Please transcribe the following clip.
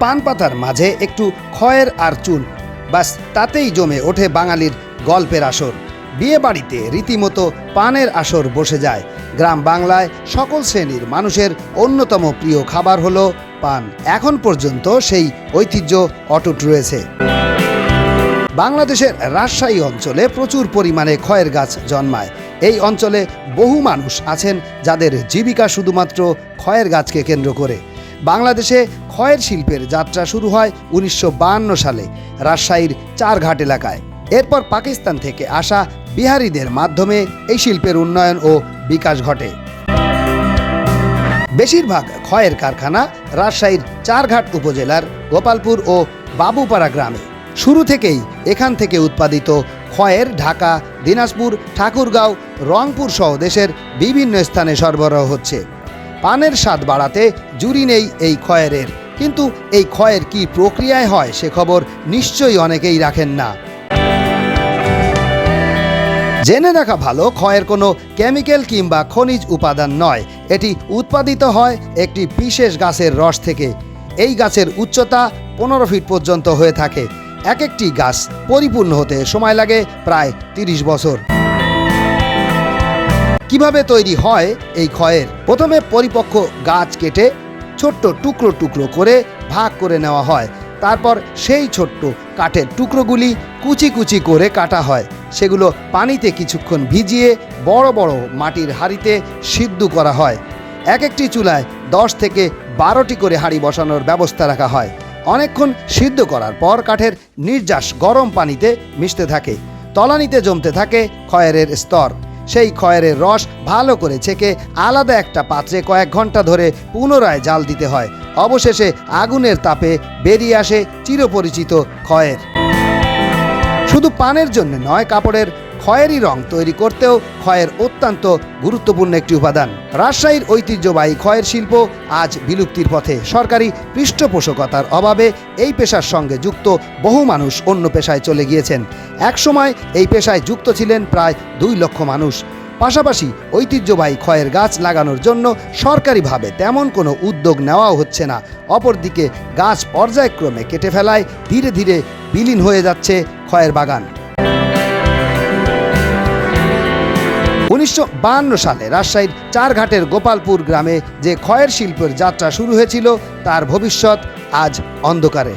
পান পাতার মাঝে একটু খয়ের আর চুন বাস তাতেই জমে ওঠে বাঙালির গল্পের আসর। বিয়ে বাড়িতে রীতিমতো পানের আসর বসে যায়। গ্রাম বাংলায় সকল শ্রেণির মানুষের অন্যতম প্রিয় খাবার হলো পান। এখন পর্যন্ত সেই ঐতিহ্য অটুট রয়েছে। বাংলাদেশের রাজশাহী অঞ্চলে প্রচুর পরিমাণে খয়ের গাছ জন্মায়। এই অঞ্চলে বহু মানুষ আছেন যাদের জীবিকা শুধুমাত্র খয়ের গাছকে কেন্দ্র করে। বাংলাদেশে খয়ের শিল্পের যাত্রা শুরু হয় উনিশশো সালে, রাজশাহীর চারঘাট এলাকায়। এরপর পাকিস্তান থেকে আসা বিহারীদের মাধ্যমে এই শিল্পের উন্নয়ন ও বিকাশ ঘটে। বেশিরভাগ ক্ষয়ের কারখানা রাজশাহীর চারঘাট উপজেলার গোপালপুর ও বাবুপাড়া গ্রামে। শুরু থেকেই এখান থেকে উৎপাদিত ক্ষয়ের ঢাকা, দিনাজপুর, ঠাকুরগাঁও, রংপুর সহ দেশের বিভিন্ন স্থানে সরবরাহ হচ্ছে। পানের স্বাদ বাড়াতে জুরি নেই এই ক্ষয়ের কিন্তু এই ক্ষয়ের কি প্রক্রিয়ায় হয় সে খবর নিশ্চয়ই অনেকেই রাখেন না। জেনে রাখা ভালো, ক্ষয়ের কোনো কেমিক্যাল কিংবা খনিজ উপাদান নয়। এটি উৎপাদিত হয় একটি বিশেষ গাছের রস থেকে। এই গাছের উচ্চতা পনেরো ফিট পর্যন্ত হয়ে থাকে। এক একটি গাছ পরিপূর্ণ হতে সময় লাগে প্রায় তিরিশ বছর। কীভাবে তৈরি হয় এই ক্ষয়ের? প্রথমে পরিপক্ক গাছ কেটে ছোট্ট টুকরো টুকরো করে ভাগ করে নেওয়া হয়। তারপর সেই ছোট্ট কাঠের টুকরোগুলি কুচি কুচি করে কাটা হয়। সেগুলো পানিতে কিছুক্ষণ ভিজিয়ে বড় বড় মাটির হাঁড়িতে সিদ্ধ করা হয়। এক একটি চুলায় দশ থেকে বারোটি করে হাঁড়ি বসানোর ব্যবস্থা রাখা হয়। অনেকক্ষণ সিদ্ধ করার পর কাঠের নির্যাস গরম পানিতে মিশতে থাকে। তলানিতে জমতে থাকে খয়েরের স্তর। সেই খয়েরের রস ভালো করে ছেঁকে আলাদা একটা পাত্রে কয়েক ঘণ্টা ধরে পুনরায় জাল দিতে হয়। অবশেষে আগুনের তাপে বেরিয়ে আসে চিরপরিচিত খয়ের। শুধু পানের জন্য নয়, কাপড়ের খয়েরি রং তৈরি করতেও ক্ষয়ের অত্যন্ত গুরুত্বপূর্ণ একটি উপাদান। রাজশাহীর ঐতিহ্যবাহী ক্ষয়ের শিল্প আজ বিলুপ্তির পথে। সরকারি পৃষ্ঠপোষকতার অভাবে এই পেশার সঙ্গে যুক্ত বহু মানুষ অন্য পেশায় চলে গিয়েছেন। একসময় এই পেশায় যুক্ত ছিলেন প্রায় দুই লক্ষ মানুষ। পাশাপাশি ঐতিহ্যবাহী ক্ষয়ের গাছ লাগানোর জন্য সরকারিভাবে তেমন কোনো উদ্যোগ নেওয়াও হচ্ছে না। অপরদিকে গাছ পর্যায়ক্রমে কেটে ফেলায় ধীরে ধীরে বিলীন হয়ে যাচ্ছে ক্ষয়ের বাগান। উনিশশো সালে রাজশাহীর চারঘাটের গোপালপুর গ্রামে যে ক্ষয়ের শিল্পের যাত্রা শুরু হয়েছিল, তার ভবিষ্যৎ আজ অন্ধকারে।